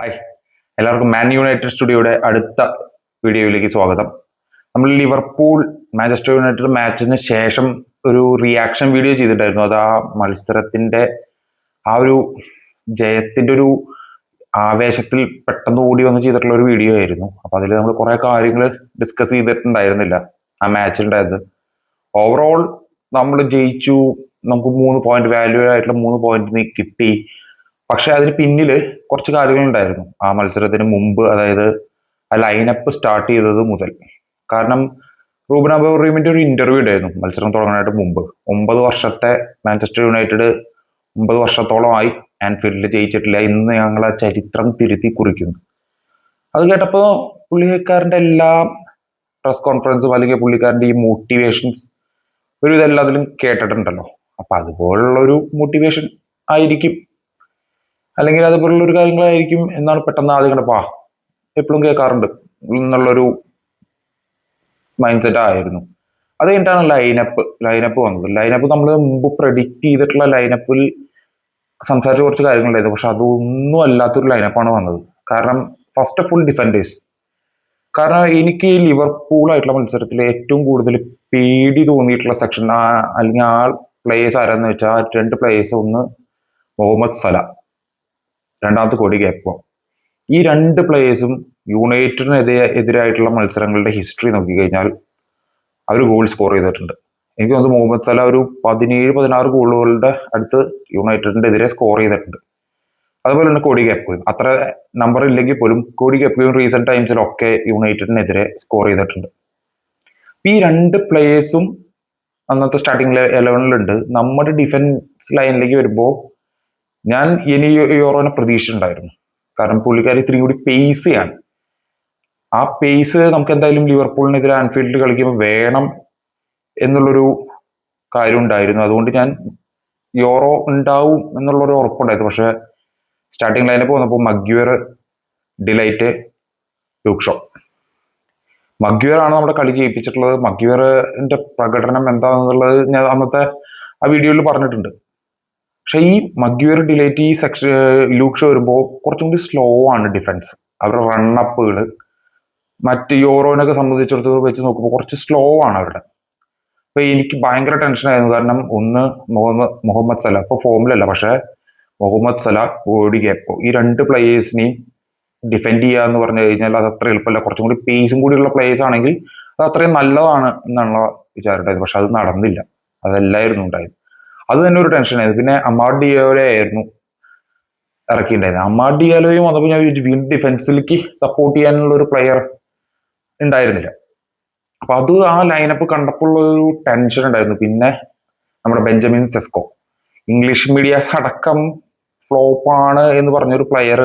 Hi എല്ലാവർക്കും Man United സ്റ്റുഡിയോയുടെ അടുത്ത വീഡിയോയിലേക്ക് സ്വാഗതം. നമ്മൾ ലിവർപൂൾ മാഞ്ചസ്റ്റർ യുണൈറ്റഡ് മാച്ചിന് ശേഷം ഒരു റിയാക്ഷൻ വീഡിയോ ചെയ്തിട്ടുണ്ടായിരുന്നു. അത് ആ മത്സരത്തിന്റെ ആ ഒരു ജയത്തിന്റെ ഒരു ആവേശത്തിൽ പെട്ടെന്ന് ഓടി വന്ന് ചെയ്തിട്ടുള്ള ഒരു വീഡിയോ ആയിരുന്നു. അപ്പോൾ അതിൽ നമ്മൾ കുറേ കാര്യങ്ങൾ ഡിസ്കസ് ചെയ്തിട്ടുണ്ടായിരുന്നില്ല ആ മാച്ചിലുണ്ടായത് ഓവറോൾ നമ്മൾ ജയിച്ചു. നമുക്ക് മൂന്ന് പോയിന്റ് വാല്യൂ ആയിട്ടുള്ള മൂന്ന് പോയിന്റ് കിട്ടി. പക്ഷെ അതിന് പിന്നിൽ കുറച്ച് കാര്യങ്ങളുണ്ടായിരുന്നു. ആ മത്സരത്തിന് മുമ്പ് അതായത് ആ ലൈനപ്പ് സ്റ്റാർട്ട് ചെയ്തത് മുതൽ. കാരണം റൂബൻ അബോറീമിന്റെ ഒരു ഇന്റർവ്യൂ ഉണ്ടായിരുന്നു മത്സരം തുടങ്ങാനായിട്ട് മുമ്പ്. ഒമ്പത് വർഷത്തെ മാഞ്ചസ്റ്റർ യുണൈറ്റഡ് ഒമ്പത് വർഷത്തോളമായി ആൻഫീൽഡിൽ ജയിച്ചിട്ടില്ല. ഇന്ന് ഞങ്ങൾ ആ ചരിത്രം തിരുത്തി കുറിക്കുന്നു. അത് കേട്ടപ്പോൾ പുള്ളിക്കാരന്റെ എല്ലാ പ്രസ് കോൺഫറൻസും അല്ലെങ്കിൽ പുള്ളിക്കാരന്റെ ഈ മോട്ടിവേഷൻസ് ഒരു ഇതെല്ലാത്തിലും കേട്ടിട്ടുണ്ടല്ലോ. അപ്പൊ അതുപോലുള്ള ഒരു മോട്ടിവേഷൻ ആയിരിക്കും. അല്ലെങ്കിൽ അതുപോലുള്ള ഒരു കാര്യങ്ങളായിരിക്കും എന്നാണ് പെട്ടെന്ന് ആദ്യം കണ്ടപ്പോ ആ എപ്പോഴും കേൾക്കാറുണ്ട്. എന്നുള്ളൊരു മൈൻഡ് സെറ്റ് ആയിരുന്നു. അത് കഴിഞ്ഞിട്ടാണ് ലൈനപ്പ് ലൈനപ്പ് വന്നത്. ലൈനപ്പ് നമ്മൾ മുമ്പ് പ്രഡിക്റ്റ് ചെയ്തിട്ടുള്ള ലൈനപ്പിൽ സംസാരിച്ച കുറച്ച് കാര്യങ്ങളുണ്ടായിരുന്നു. പക്ഷെ അതൊന്നും അല്ലാത്തൊരു ലൈനപ്പാണ് വന്നത്. കാരണം ഫസ്റ്റ് ഓഫ് ഓൾ ഡിഫൻഡേഴ്സ് കാരണം എനിക്ക് ലിവർപൂൾ ആയിട്ടുള്ള മത്സരത്തിൽ ഏറ്റവും കൂടുതൽ പേടി തോന്നിയിട്ടുള്ള സെക്ഷൻ ആ അല്ലെങ്കിൽ ആ പ്ലേയേഴ്സ് ആരാന്ന് വെച്ചാൽ രണ്ട് പ്ലേയേഴ്സ് ഒന്ന് മുഹമ്മദ് സല. രണ്ടാമത്തെ കോടി ഗെപ്പോ ഈ രണ്ട് പ്ലേയേഴ്സും യുണൈറ്റഡിനെതിരെ എതിരായിട്ടുള്ള മത്സരങ്ങളുടെ ഹിസ്റ്ററി നോക്കിക്കഴിഞ്ഞാൽ അവർ ഗോൾ സ്കോർ ചെയ്തിട്ടുണ്ട്. എനിക്ക് തോന്നുന്നു മുഹമ്മദ് സല ഒരു പതിനേഴ് പതിനാറ് ഗോളുകളുടെ അടുത്ത് യുണൈറ്റഡിന്റെ എതിരെ സ്കോർ ചെയ്തിട്ടുണ്ട്. അതുപോലെ തന്നെ കോടി ഗാപ്പും അത്ര നമ്പർ ഇല്ലെങ്കിൽ പോലും കോടി ഗാപ്പും റീസെന്റ് ടൈംസിലൊക്കെ യുണൈറ്റഡിനെതിരെ സ്കോർ ചെയ്തിട്ടുണ്ട്. ഈ രണ്ട് പ്ലേയേഴ്സും അന്നത്തെ സ്റ്റാർട്ടിംഗ് ഇലവനിലുണ്ട് നമ്മുടെ ഡിഫൻസ് ലൈനിലേക്ക് വരുമ്പോൾ ഞാൻ ഇനി യോറോനെ ഉണ്ടായിരുന്നു കാരണം പുള്ളിക്കാരി ഇത്രയും കൂടി പേസ് ചെയ്യാണ് ആ പേസ് നമുക്ക് എന്തായാലും ലിവർപൂളിനെതിരെ ആൻഫീൽഡിൽ കളിക്കുമ്പോൾ വേണം എന്നുള്ളൊരു കാര്യം ഉണ്ടായിരുന്നു. അതുകൊണ്ട് ഞാൻ യോറോ ഉണ്ടാവും എന്നുള്ളൊരു ഉറപ്പുണ്ടായിരുന്നു. പക്ഷേ സ്റ്റാർട്ടിംഗ് ലൈനിൽ വന്നപ്പോൾ മഗ്യുവർ ഡിലൈറ്റ് ലൂക്ഷോ മഗ്യുവർ ആണ് നമ്മുടെ കളി ചെയ്യിപ്പിച്ചിട്ടുള്ളത് മഗ്യുവറിന്റെ പ്രകടനം എന്താണെന്നുള്ളത് ഞാൻ അന്നത്തെ ആ വീഡിയോയിൽ പറഞ്ഞിട്ടുണ്ട്. പക്ഷെ ഈ മഗ്യൂർ ഡിലേറ്റ് ഈ സെക്ഷൻ ലൂക്ഷ വരുമ്പോൾ കുറച്ചും കൂടി സ്ലോ ആണ് ഡിഫൻസ് അവരുടെ റണ്ണപ്പുകൾ മറ്റ് യൂറോനൊക്കെ സംബന്ധിച്ചിടത്തോളം വെച്ച് നോക്കുമ്പോൾ കുറച്ച് സ്ലോ ആണ് അവരുടെ. അപ്പോൾ എനിക്ക് ഭയങ്കര ടെൻഷൻ ടെൻഷനായിരുന്നു കാരണം ഒന്ന് മുഹമ്മദ് മുഹമ്മദ് സല ഇപ്പൊ ഫോമിലല്ല പക്ഷേ മുഹമ്മദ് സല ഓടി ഗാപ്പോ ഈ രണ്ട് പ്ലേയേഴ്സിനെയും ഡിഫെൻഡ് ചെയ്യുക എന്ന് പറഞ്ഞു കഴിഞ്ഞാൽ അത് അത്ര എളുപ്പമല്ല. കുറച്ചും കൂടി പേസും കൂടിയുള്ള പ്ലേയേഴ്സ് ആണെങ്കിൽ അത് അത്രയും നല്ലതാണ് എന്നുള്ള വിചാരം ഉണ്ടായത് പക്ഷെ അത് നടന്നില്ല. അതെല്ലായിരുന്നു ഉണ്ടായത് അത് തന്നെ ഒരു ടെൻഷനായിരുന്നു പിന്നെ അമാഡ് ആയിരുന്നു ഇറക്കിയിട്ടുണ്ടായിരുന്നത്. അമാഡ് ഡിയാലോയും വന്നപ്പോൾ ഞാൻ വീണ്ടും ഡിഫൻസിലേക്ക് സപ്പോർട്ട് ചെയ്യാനുള്ള ഒരു പ്ലെയർ ഉണ്ടായിരുന്നില്ല. അപ്പൊ അത് ആ ലൈനപ്പ് കണ്ടപ്പോൾ ഒരു ടെൻഷൻ ഉണ്ടായിരുന്നു. പിന്നെ നമ്മുടെ ബെഞ്ചമിൻ സെസ്കോ. ഇംഗ്ലീഷ് മീഡിയാസ് അടക്കം ഫ്ലോപ്പ് ആണ് എന്ന് പറഞ്ഞൊരു പ്ലെയർ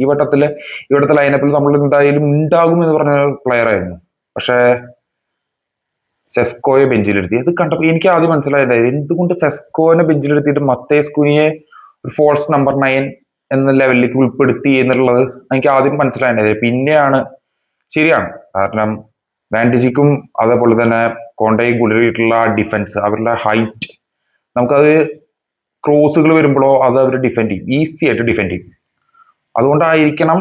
ഈ വട്ടത്തിലെ ഇവിടുത്തെ ലൈനപ്പിൽ നമ്മൾ എന്തായാലും ഉണ്ടാകും എന്ന് പറഞ്ഞ പ്ലെയർ ആയിരുന്നു. പക്ഷേ സെസ്കോയെ ബെഞ്ചിലിരുത്തി. അത് കണ്ടപ്പോൾ എനിക്ക് ആദ്യം മനസ്സിലായില്ല എന്തുകൊണ്ട് സെസ്കോനെ ബെഞ്ചിലിരുത്തിയിട്ട് മത്തേസ് കുനിയെ ഒരു ഫോൾസ് നമ്പർ നയൻ എന്ന ലെവലിലേക്ക് ഉൾപ്പെടുത്തി എന്നുള്ളത് എനിക്ക് ആദ്യം മനസ്സിലായില്ല പിന്നെയാണ് ശരിയാണ്. കാരണം വാൻഡിജിക്കും അതേപോലെ തന്നെ കോണ്ടയും കൂടിയിട്ടുള്ള ഡിഫൻസ് അവരുടെ ഹൈറ്റ് നമുക്കത് ക്രോസുകൾ വരുമ്പോഴോ അത് അവർ ഡിഫെൻഡ് ചെയ്യും. ഈസി ആയിട്ട് ഡിഫെൻഡ് ചെയ്യും. അതുകൊണ്ടായിരിക്കണം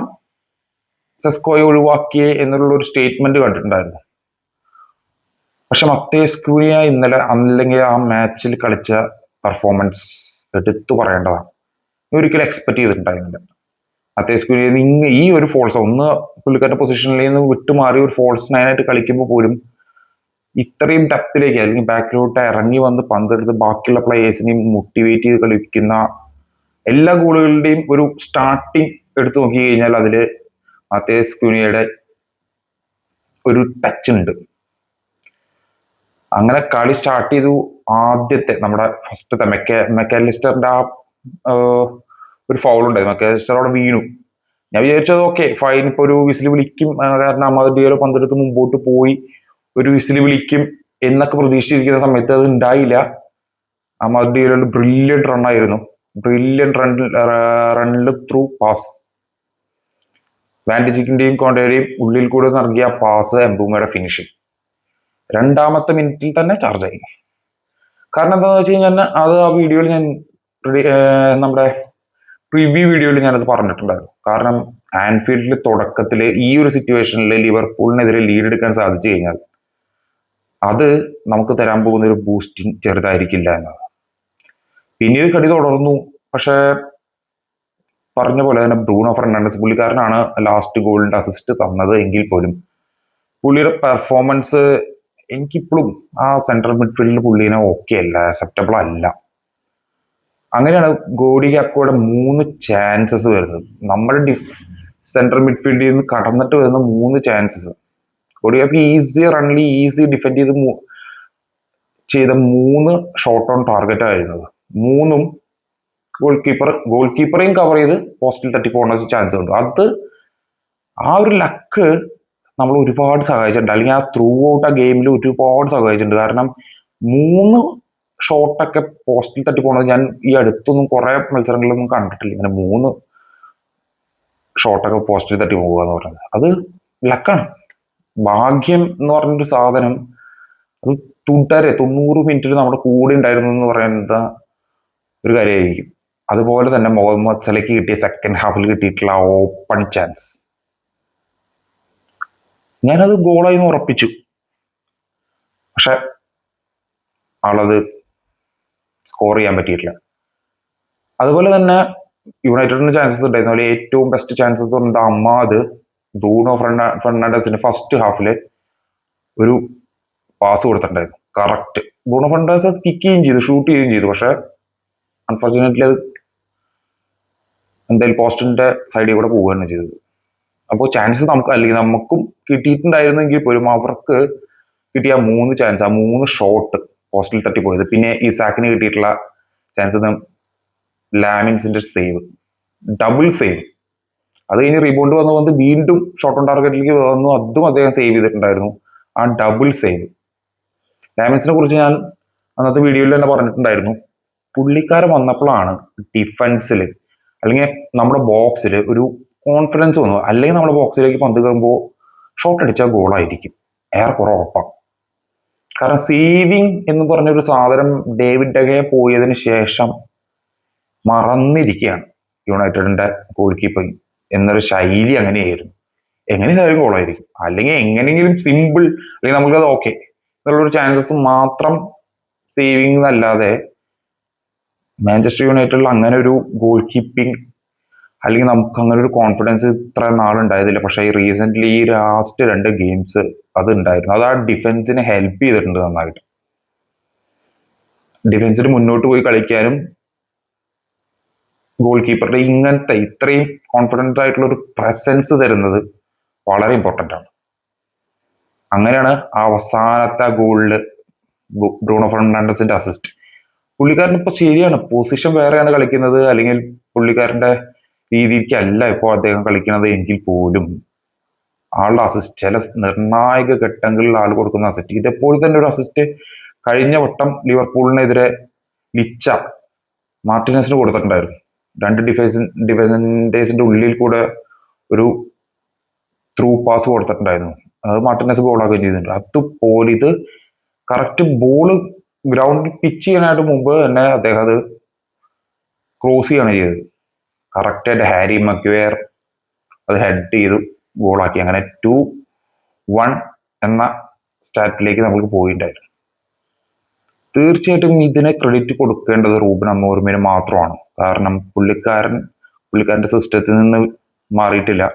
സെസ്കോയെ ഒഴിവാക്കിയേ എന്നുള്ള ഒരു സ്റ്റേറ്റ്മെന്റ് കണ്ടിട്ടുണ്ടായിരുന്നു പക്ഷെ മത്തേസ് ക്യൂനിയ ഇന്നലെ അല്ലെങ്കിൽ ആ മാച്ചിൽ കളിച്ച പെർഫോമൻസ് എടുത്തു പറയേണ്ടതാണ്. ഒരിക്കലും എക്സ്പെക്ട് ചെയ്തിട്ടുണ്ടായിരുന്നില്ല. മത്തേസ് ക്യൂനിയ ഇന്ന് ഈ ഒരു ഫോൾസ് ഒന്ന് പുള്ളിക്കാരുടെ പൊസിഷനിൽ നിന്ന് വിട്ടുമാറി ഒരു ഫോൾസ് നയനായിട്ട് കളിക്കുമ്പോൾ പോലും ഇത്രയും ഡെപ്തിലേക്ക് അല്ലെങ്കിൽ ബാക്കിലോട്ട് ഇറങ്ങി വന്ന് പന്തെടുത്ത് ബാക്കിയുള്ള പ്ലേയേഴ്സിനെയും മോട്ടിവേറ്റ് ചെയ്ത് കളിക്കുന്ന എല്ലാ ഗോളുകളുടെയും ഒരു സ്റ്റാർട്ടിങ് എടുത്തു നോക്കി കഴിഞ്ഞാൽ അതിൽ മത്തേസ് ക്യൂനിയയുടെ ഒരു ടച്ച് ഉണ്ട്. അങ്ങനെ കളി സ്റ്റാർട്ട് ചെയ്തു ആദ്യത്തെ നമ്മുടെ ഫസ്റ്റത്തെ മെക്ക മെക്കാലിസ്റ്ററിന്റെ ആ ഒരു ഫൗൾ ഉണ്ടായിരുന്നു മെക്കാലിസ്റ്റർ അവിടെ വീണു. ഞാൻ വിചാരിച്ചത് ഓക്കെ ഫൈൻ ഇപ്പൊ ഒരു വിസിൽ വിളിക്കും. കാരണം അമ്മ ഡിയോലോ പന്തെടുത്ത് മുമ്പോട്ട് പോയി. ഒരു വിസിൽ വിളിക്കും എന്നൊക്കെ പ്രതീക്ഷിച്ചിരിക്കുന്ന സമയത്ത് അത് ഉണ്ടായില്ല. അഹമ്മദ് ഡിയോലോ ബ്രില്യന്റ് റണ്ണായിരുന്നു ആയിരുന്നു. ബ്രില്യന്റ് റൺ റണ്ണിൽ ത്രൂ പാസ് വാൻഡിജിക്കിന്റെയും കോണ്ടയുടെയും ഉള്ളിൽ കൂടെ നൽകിയ പാസ് എംബൂമയുടെ ഫിനിഷിംഗ് രണ്ടാമത്തെ മിനിറ്റിൽ തന്നെ ചാർജ് ആയി. കാരണം എന്താണെന്ന് വെച്ച് കഴിഞ്ഞാൽ അത് ആ വീഡിയോയിൽ ഞാൻ നമ്മുടെ പ്രിവ്യൂ വീഡിയോയിൽ ഞാനത് പറഞ്ഞിട്ടുണ്ടായിരുന്നു. കാരണം ആൻഫീൽഡിൽ തുടക്കത്തിൽ ഈ ഒരു സിറ്റുവേഷനിൽ ലിവർപൂളിനെതിരെ ലീഡ് എടുക്കാൻ സാധിച്ചു കഴിഞ്ഞാൽ അത് നമുക്ക് തരാൻ പോകുന്ന ഒരു ബൂസ്റ്റിംഗ് ചെറുതായിരിക്കില്ല എന്നാണ്. പിന്നീട് കളി തുടർന്നു. പക്ഷേ പറഞ്ഞ പോലെ തന്നെ ബ്രൂണോ ഫെർണാണ്ടസ് പുള്ളിക്കാരനാണ് ലാസ്റ്റ് ഗോളിന്റെ അസിസ്റ്റ് തന്നത് എങ്കിൽ പോലും പുള്ളിയുടെ പെർഫോമൻസ് എനിക്കിപ്പോഴും ആ സെൻട്രൽ മിഡ്ഫീൽഡിൽ പുള്ളീനെ ഓക്കെ അല്ല അക്സെപ്റ്റബിൾ അല്ല. അങ്ങനെയാണ് ഗോഡി അക്കോയുടെ മൂന്ന് ചാൻസസ് വരുന്നത്. നമ്മുടെ ഡി സെൻട്രൽ മിഡ്ഫീൽഡിൽ നിന്ന് കടന്നിട്ട് വരുന്ന മൂന്ന് ചാൻസസ് ഗോഡി ഗാക്ക് ഈസി റണ്ണിൽ ഈസി ഡിഫെൻഡ് ചെയ്ത് ചെയ്ത മൂന്ന് ഷോട്ട് ഓൺ ടാർഗറ്റ് ആയിരുന്നത് മൂന്നും ഗോൾ കീപ്പർ ഗോൾ കീപ്പറേയും കവർ ചെയ്ത് പോസ്റ്റിൽ തട്ടി പോകേണ്ട ചാൻസ് ഉണ്ട്. അത് ആ ഒരു ലക്ക് നമ്മൾ ഒരുപാട് സഹായിച്ചിട്ടുണ്ട്. അല്ലെങ്കിൽ ആ ത്രൂ ഔട്ട് ആ ഗെയിമിൽ ഒരുപാട് സഹായിച്ചിട്ടുണ്ട്. കാരണം മൂന്ന് ഷോട്ടൊക്കെ പോസ്റ്റിൽ തട്ടി പോണത് ഞാൻ ഈ അടുത്തൊന്നും കുറെ മത്സരങ്ങളിലൊന്നും കണ്ടിട്ടില്ല. ഇങ്ങനെ മൂന്ന് ഷോട്ടൊക്കെ പോസ്റ്റിൽ തട്ടി പോകുക എന്ന് പറയുന്നത്. അത് ലക്കാണ് ഭാഗ്യം എന്ന് പറഞ്ഞൊരു സാധനം അത് തുടരെ തൊണ്ണൂറ് മിനിറ്റിൽ നമ്മുടെ കൂടെ ഉണ്ടായിരുന്നു എന്ന് പറയുന്നത് ഒരു കാര്യമായിരിക്കും. അതുപോലെ തന്നെ മുഹമ്മദ് സലയ്ക്ക് കിട്ടിയ സെക്കൻഡ് ഹാഫിൽ കിട്ടിയിട്ടുള്ള ഓപ്പൺ ചാൻസ് ഞാനത് ഗോളായി ഉറപ്പിച്ചു. പക്ഷെ ആളത് സ്കോർ ചെയ്യാൻ പറ്റിയിട്ടില്ല. അതുപോലെ തന്നെ യുണൈറ്റഡിന് ചാൻസസ് ഉണ്ടായിരുന്നു. അതിൽ ഏറ്റവും ബെസ്റ്റ് ചാൻസസ് പറഞ്ഞത് അമ്മാദ് ദൂണോ ഫെർണ ഫെർണാണ്ടസിന് ഫസ്റ്റ് ഹാഫിൽ ഒരു പാസ് കൊടുത്തിട്ടുണ്ടായിരുന്നു. കറക്റ്റ് ബ്രൂണോ ഫെർണാണ്ടസ് അത് കിക്ക് ചെയ്യുകയും ചെയ്തു ഷൂട്ട് ചെയ്യുകയും ചെയ്തു. പക്ഷെ അൺഫോർച്ചുനേറ്റ്ലി അത് എന്തായാലും പോസ്റ്റിന്റെ സൈഡിൽ കൂടെ പോവുകയാണ് ചെയ്തത്. അപ്പോൾ ചാൻസ് നമുക്ക് അല്ലെങ്കിൽ നമുക്കും കിട്ടിയിട്ടുണ്ടായിരുന്നെങ്കിൽ പോലും അവർക്ക് കിട്ടിയ മൂന്ന് ചാൻസ് ആ മൂന്ന് ഷോട്ട് പോസ്റ്റിൽ തട്ടിപ്പോയത്. പിന്നെ ഈ സാക്കിന് കിട്ടിയിട്ടുള്ള ചാൻസ് ലാമിൻസിന്റെ സേവ് ഡബിൾ സേവ് അത് കഴിഞ്ഞ് റീബൗണ്ട് വന്ന് വന്ന് വീണ്ടും ഷോട്ട് ഓൺ ടാർഗറ്റിലേക്ക് വന്നു. അതും അദ്ദേഹം സേവ് ചെയ്തിട്ടുണ്ടായിരുന്നു. ആ ഡബിൾ സേവ് ലാമിൻസിനെ കുറിച്ച് ഞാൻ അന്നത്തെ വീഡിയോയിൽ തന്നെ പറഞ്ഞിട്ടുണ്ടായിരുന്നു. പുള്ളിക്കാരൻ വന്നപ്പോഴാണ് ഡിഫൻസിൽ അല്ലെങ്കിൽ നമ്മുടെ ബോക്സിൽ ഒരു കോൺഫിഡൻസ് വന്നു അല്ലെങ്കിൽ നമ്മുടെ ബോക്സിലേക്ക് പന്ത് കയറുമ്പോൾ ഷോട്ട് അടിച്ചാൽ ഗോളായിരിക്കും ഏറെക്കുറെ ഉറപ്പാണ് കാരണം സേവിങ് എന്ന് പറഞ്ഞൊരു സാധനം ഡേവിഡ് ഡഗയെ പോയതിന് ശേഷം മറന്നിരിക്കുകയാണ് യുണൈറ്റഡിന്റെ ഗോൾ കീപ്പിംഗ് എന്നൊരു ശൈലി അങ്ങനെയായിരുന്നു. എങ്ങനെയായാലും ഗോളായിരിക്കും അല്ലെങ്കിൽ എങ്ങനെയെങ്കിലും സിമ്പിൾ അല്ലെങ്കിൽ നമുക്കത് ഓക്കെ എന്നുള്ളൊരു ചാൻസസ് മാത്രം സേവിങ് എന്നല്ലാതെ മാഞ്ചസ്റ്റർ യുണൈറ്റഡിൽ അങ്ങനെ ഒരു ഗോൾ കീപ്പിംഗ് അല്ലെങ്കിൽ നമുക്ക് അങ്ങനെ ഒരു കോൺഫിഡൻസ് ഇത്ര നാളുണ്ടായതില്ല പക്ഷേ ഈ റീസെന്റ്ലി ഈ ലാസ്റ്റ് രണ്ട് ഗെയിംസ് അത് ഉണ്ടായിരുന്നു. അത് ആ ഡിഫൻസിനെ ഹെൽപ്പ് ചെയ്തിട്ടുണ്ട് നന്നായിട്ട്. ഡിഫൻസിന് മുന്നോട്ട് പോയി കളിക്കാനും ഗോൾ കീപ്പറുടെ ഇങ്ങനത്തെ ഇത്രയും കോൺഫിഡന്റ് ആയിട്ടുള്ള ഒരു പ്രസൻസ് തരുന്നത് വളരെ ഇമ്പോർട്ടന്റ് ആണ്. അങ്ങനെയാണ് ആ അവസാനത്തെ ഗോളിൽ ബ്രൂണോ ഫെർണാണ്ടസിന്റെ അസിസ്റ്റ് പുള്ളിക്കാരൻ ഇപ്പോൾ ശരിയാണ്. പൊസിഷൻ വേറെയാണ് കളിക്കുന്നത്. അല്ലെങ്കിൽ പുള്ളിക്കാരന്റെ രീതിക്കല്ല ഇപ്പോൾ അദ്ദേഹം കളിക്കുന്നത് എങ്കിൽ പോലും ആളുടെ അസിസ്റ്റ് ചില നിർണായക ഘട്ടങ്ങളിൽ ആൾ കൊടുക്കുന്ന അസിസ്റ്റ് ഇതേപോലെ തന്നെ ഒരു അസിസ്റ്റ് കഴിഞ്ഞ വട്ടം ലിവർപൂളിനെതിരെ ലിച്ച മാർട്ടിനസിന് കൊടുത്തിട്ടുണ്ടായിരുന്നു. രണ്ട് ഡിഫൻസ് ഡിഫൻഡേഴ്സിന്റെ ഉള്ളിൽ കൂടെ ഒരു ത്രൂ പാസ് കൊടുത്തിട്ടുണ്ടായിരുന്നു. അത് മാർട്ടിനസ് ഗോളാക്കുകയും ചെയ്തിട്ടുണ്ട്. അതുപോലെ ഇത് കറക്റ്റ് ബോൾ ഗ്രൗണ്ടിൽ പിച്ച് ചെയ്യാനായിട്ട് മുമ്പ് തന്നെ അദ്ദേഹം അത് ക്രോസ് ചെയ്യാണ് ചെയ്തത്. കറക്റ്റായിട്ട് ഹാരി മക്യുവയർ അത് ഹെഡ് ചെയ്തു ഗോളാക്കി അങ്ങനെ ടു വൺ എന്ന സ്റ്റാറ്റിലേക്ക് നമുക്ക് പോയിട്ടുണ്ടായിരുന്നു തീർച്ചയായിട്ടും ഇതിനെ ക്രെഡിറ്റ് കൊടുക്കേണ്ടത് റൂബൻ അമ്മോർമിന് മാത്രമാണ്. കാരണം പുള്ളിക്കാരൻ പുള്ളിക്കാരന്റെ സിസ്റ്റത്തിൽ നിന്ന് മാറിയിട്ടില്ല.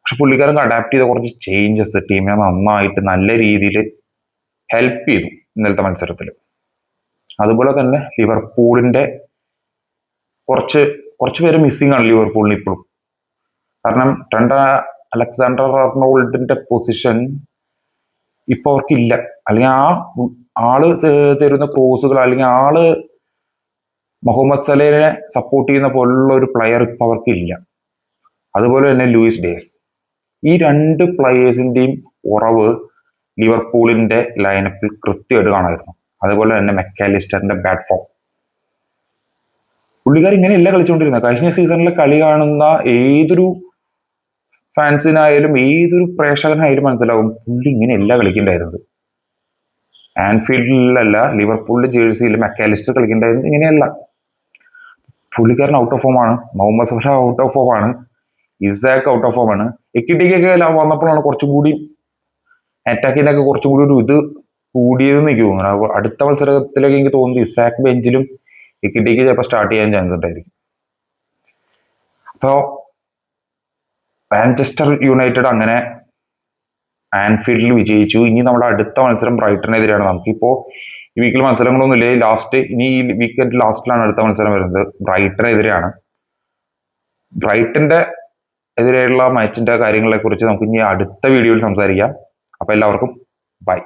പക്ഷെ പുള്ളിക്കാരൻ അഡാപ്റ്റ് ചെയ്ത കുറച്ച് ചേഞ്ചസ് ടീമിനെ നന്നായിട്ട് നല്ല രീതിയിൽ ഹെൽപ്പ് ചെയ്തു ഇന്നലത്തെ മത്സരത്തിൽ. അതുപോലെ തന്നെ ലിവർപൂളിന്റെ കുറച്ച് കുറച്ച് പേര് മിസ്സിംഗ് ആണ് ലിവർപൂളിന് ഇപ്പോഴും. കാരണം ട്രണ്ട അലക്സാണ്ടർ അർണോൾഡിന്റെ പൊസിഷൻ ഇപ്പൊ അവർക്കില്ല. അല്ലെങ്കിൽ ആ ആൾ തരുന്ന ക്രോസുകൾ അല്ലെങ്കിൽ ആൾ മുഹമ്മദ് സലേനെ സപ്പോർട്ട് ചെയ്യുന്ന പോലുള്ള ഒരു പ്ലെയർ ഇപ്പൊ അവർക്കില്ല. അതുപോലെ തന്നെ ലൂയിസ് ഡേസ്. ഈ രണ്ട് പ്ലെയേഴ്സിന്റെയും ഉറവ് ലിവർപൂളിന്റെ ലൈനപ്പിൽ കൃത്യമായിട്ട് കാണാമായിരുന്നു. അതുപോലെ തന്നെ മെക്കാലിസ്റ്ററിന്റെ ബാറ്റ് ഫോം പുള്ളിക്കാർ ഇങ്ങനെയല്ല കളിച്ചുകൊണ്ടിരുന്നത് കഴിഞ്ഞ സീസണിൽ കളി കാണുന്ന ഏതൊരു ഫാൻസിനായാലും ഏതൊരു പ്രേക്ഷകനായാലും മനസ്സിലാവും പുള്ളി ഇങ്ങനെയല്ല കളിക്കണ്ടായിരുന്നത്. ആൻഫീൽഡിലല്ല ലിവർപൂളിന്റെ ജേഴ്സിയിൽ മെക്കാലിസ്റ്റർ കളിക്കണ്ടായിരുന്നത് ഇങ്ങനെയല്ല. പുള്ളിക്കാരൻ ഔട്ട് ഓഫ് ഫോം ആണ്. മുഹമ്മദ് സഫ ഔട്ട് ഓഫ് ഫോം ആണ്. ഇസാക്ക് ഔട്ട് ഓഫ് ഫോം ആണ്. എക്കിട്ടിക്കൊക്കെ വന്നപ്പോഴാണ് കുറച്ചും കൂടി അറ്റാക്കിന്റെ ഒക്കെ കുറച്ചും കൂടി ഒരു ഇത് കൂടിയതെന്ന് എനിക്ക് തോന്നുന്നു. അടുത്ത മത്സരത്തിലേക്ക് എനിക്ക് തോന്നുന്നു ഇസാക്ക് ബെഞ്ചിലും എക്കിട്ടിക്ക് ചിലപ്പോൾ സ്റ്റാർട്ട് ചെയ്യാൻ ചാൻസ് ഉണ്ടായിരിക്കും. അപ്പോൾ മാഞ്ചസ്റ്റർ യുണൈറ്റഡ് അങ്ങനെ ആൻഫീൽഡിൽ വിജയിച്ചു. ഇനി നമ്മുടെ അടുത്ത മത്സരം ബ്രൈറ്റനെതിരെയാണ് നമുക്കിപ്പോ ഈ വീക്കിൽ മത്സരങ്ങളൊന്നും ഇല്ലേ ലാസ്റ്റ് ഇനി ഈ വീക്കെൻഡ് ലാസ്റ്റിലാണ് അടുത്ത മത്സരം വരുന്നത്. ബ്രൈറ്റനെതിരെയാണ് ബ്രൈറ്റന്റെ എതിരെയുള്ള മാച്ചിന്റെ കാര്യങ്ങളെ കുറിച്ച് നമുക്ക് ഇനി അടുത്ത വീഡിയോയിൽ സംസാരിക്കാം. അപ്പൊ എല്ലാവർക്കും ബൈ